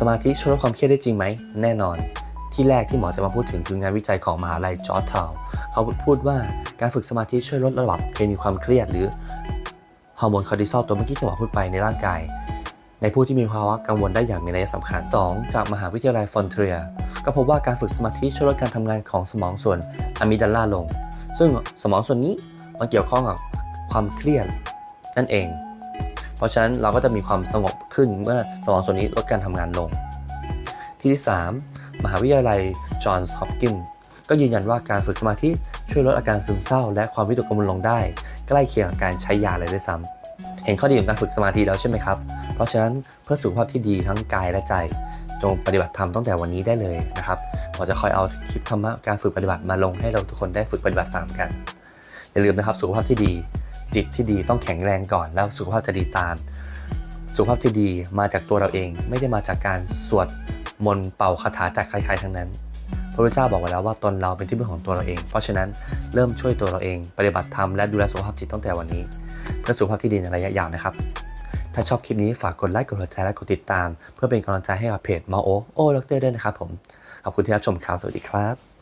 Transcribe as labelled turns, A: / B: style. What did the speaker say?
A: สมาธิช่วยลดความเครียดได้จริงไหม แน่นอน ที่แรกที่หมอจะมาพูดถึงคืองานวิจัยของมหาลัยจอร์จทาวเขาพูดว่าการฝึกสมาธิช่วยลดระดับเคมีความเครียด หรือฮอร์โมนคอร์ติซอลตัวเมื่อกี้ที่หมอพูดไปในร่างกาย ในผู้ที่มีภาวะกังวลได้อย่างมีนัยสำคัญ 2. จากมหาวิทยาลัยฟอนเทียก็พบว่าการฝึกสมาธิช่วยลดการทำงานของสมองส่วนอะมิกดาลาลง ซึ่งสมองส่วนนี้มันเกี่ยวข้องกับความเครียดนั่นเอง เพราะฉะนั้นเราก็จะมีความสงบขึ้นเมื่อสมองส่วนนี้ลดการทำงานลงที่ที่ 3 มหาวิทยาลัยจอห์นส์ฮอปกินส์ก็ยืนยันว่าการฝึกสมาธิช่วยลดอาการซึมเศร้า และความวิตกกังวลลงได้ ใกล้เคียงกับการใช้ยาเลยด้วยซ้ำเห็นข้อดีของการฝึกสมาธิแล้วใช่ไหมครับ เพราะฉะนั้นเพื่อสุขภาพที่ดีทั้งกายและใจจงปฏิบัติธรรมตั้งแต่วันนี้ได้เลยนะครับผมจะคอยเอาคลิปธรรมะการฝึกปฏิบัติมาลงให้เราทุกคนได้ฝึกปฏิบัติตามกัน อย่าลืมนะครับสุขภาพที่ดี จิตที่ดีต้องแข็งแรงก่อนแล้วสุขภาพจะดีตาม สุขภาพที่ดีมาจากตัวเราเอง ไม่ได้มาจากการสวดมนต์เป่าคาถาจากใครๆทั้งนั้น พระพุทธเจ้าบอกไว้แล้วว่าตนเราเป็นที่พึ่งของตัวเราเอง เพราะฉะนั้นเริ่มช่วยตัวเราเอง ปฏิบัติธรรมและดูแลสุขภาพจิตตั้งแต่วันนี้ เพื่อสุขภาพที่ดีในระยะยาวนะครับ ถ้าชอบคลิปนี้ฝากกดไลค์กดหัวใจและกดติดตาม เพื่อเป็นกำลังใจให้กับเพจมาโอโอดรด้วยนะครับผมขอบคุณที่รับชมครับสวัสดีครับ